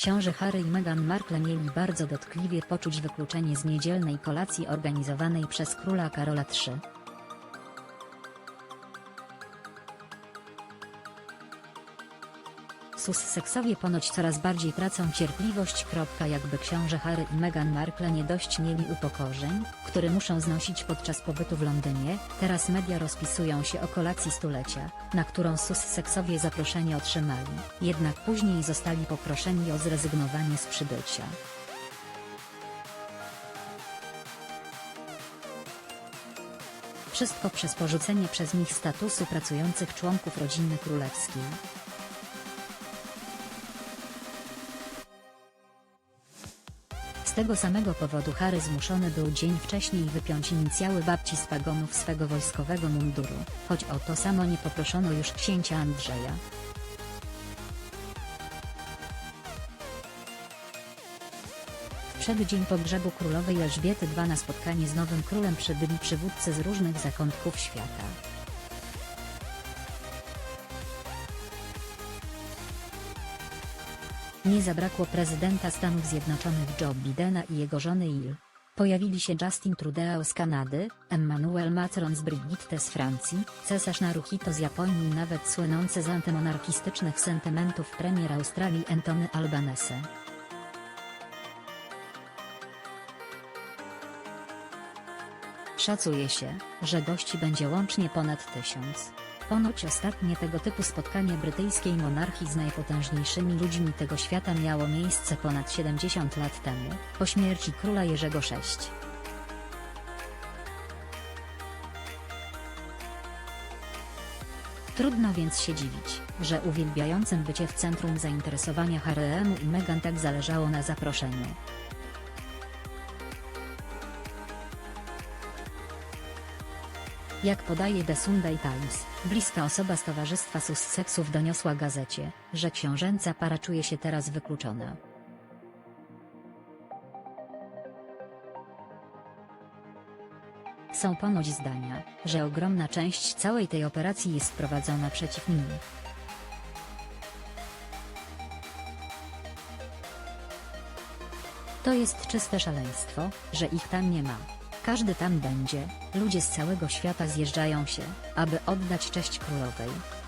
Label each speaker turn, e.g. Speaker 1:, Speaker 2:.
Speaker 1: Książę Harry i Meghan Markle mieli bardzo dotkliwie poczuć wykluczenie z niedzielnej kolacji organizowanej przez króla Karola III. Sussexowie ponoć coraz bardziej tracą cierpliwość. Jakby książę Harry i Meghan Markle nie dość mieli upokorzeń, które muszą znosić podczas pobytu w Londynie, teraz media rozpisują się o kolacji stulecia, na którą Sussexowie zaproszenie otrzymali, jednak później zostali poproszeni o zrezygnowanie z przybycia. Wszystko przez porzucenie przez nich statusu pracujących członków rodziny królewskiej. Z tego samego powodu Harry zmuszony był dzień wcześniej wypiąć inicjały babci z pagonów swego wojskowego munduru, choć o to samo nie poproszono już księcia Andrzeja. Przeddzień pogrzebu królowej Elżbiety II na spotkanie z nowym królem przybyli przywódcy z różnych zakątków świata. Nie zabrakło prezydenta Stanów Zjednoczonych Joe Bidena i jego żony Il. Pojawili się Justin Trudeau z Kanady, Emmanuel Macron z Brigitte z Francji, cesarz Naruhito z Japonii i nawet słynący z antymonarchistycznych sentymentów premier Australii Anthony Albanese. Szacuje się, że gości będzie łącznie ponad tysiąc. Ponoć ostatnie tego typu spotkanie brytyjskiej monarchii z najpotężniejszymi ludźmi tego świata miało miejsce ponad 70 lat temu, po śmierci króla Jerzego VI. Trudno więc się dziwić, że uwielbiającym bycie w centrum zainteresowania Harry'emu i Meghan tak zależało na zaproszeniu. Jak podaje The Sunday Times, bliska osoba z Towarzystwa Sussexów doniosła gazecie, że książęca para czuje się teraz wykluczona. Są ponoć zdania, że ogromna część całej tej operacji jest prowadzona przeciw nim. To jest czyste szaleństwo, że ich tam nie ma. Każdy tam będzie, ludzie z całego świata zjeżdżają się, aby oddać cześć królowej.